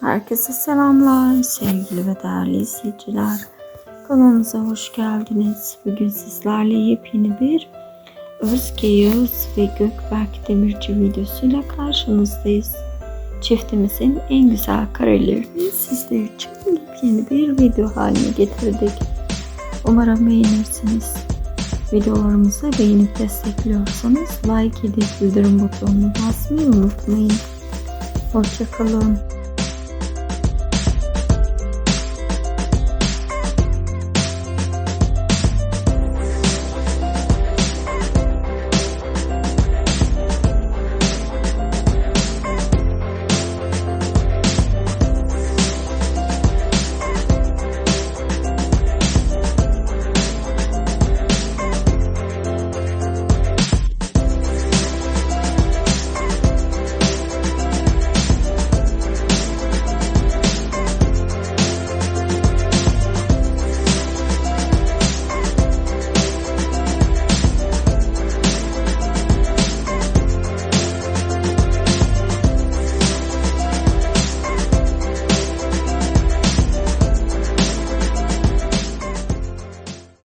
Herkese selamlar sevgili ve değerli izleyiciler. Kanalımıza hoş geldiniz. Bugün sizlerle yepyeni bir Özge Yağız ve Gökberk Demirci videosuyla karşınızdayız. Çiftimizin en güzel karelerini sizler için yepyeni bir video haline getirdik. Umarım beğenirsiniz. Videolarımızı beğenip destekliyorsanız like edip bildirim butonunu basmayı unutmayın. Hoşçakalın.